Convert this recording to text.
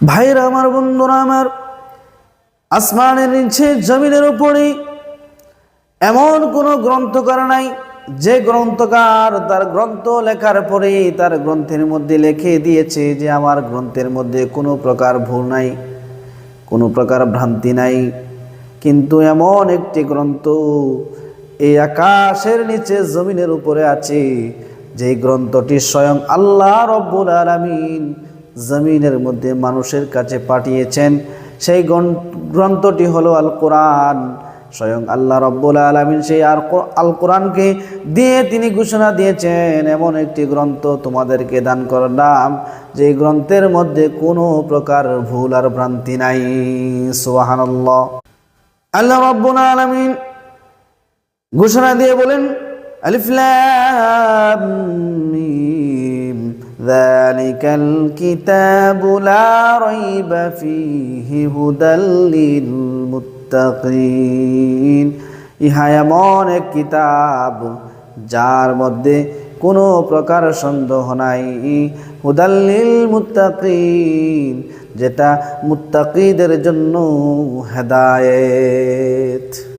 ভাইরা আমার, বন্ধুরা আমার, আসমানের নিচে, জমিনের উপরে, এমন কোনো গ্রন্থকার নাই, যে গ্রন্থকার তার গ্রন্থ লেখার পরে তার গ্রন্থের মধ্যে লিখে দিয়েছে যে আমার গ্রন্থের মধ্যে কোনো প্রকার ভুল নাই, কোনো প্রকার ভ্রান্তি নাই। কিন্তু এমন একটি গ্রন্থ এই আকাশের নিচে, জমিনের উপরে আছে, যে গ্রন্থটি স্বয়ং আল্লাহ রব্বুল আলামিন জমিনের মধ্যে মানুষের কাছে পাঠিয়েছেন। সেই গ্রন- গ্রন্থটি হলো আল কোরআন স্বয়ং আল্লাহ রব্বুল আলমিন সেই আর আল কোরআনকে দিয়ে তিনি ঘোষণা দিয়েছেন, এমন একটি গ্রন্থ তোমাদেরকে দান করলাম যে গ্রন্থের মধ্যে কোনো প্রকার ভুল আর ভ্রান্তি নাই। সুবহানাল্লাহ। আল্লাহ রব্বুল আলমিন ঘোষণা দিয়ে বলেন, আলিফ লাম মিম কিতাবু লা রাইবা ফীহি হুদাল লিল মুত্তাকিন। ইহা এমন এক কিতাব যার মধ্যে কোনো প্রকার সন্দেহ নাই। হুদাল্লিল মুত্তাকিন, যেটা মুত্তাকিদের জন্য হেদায়েত।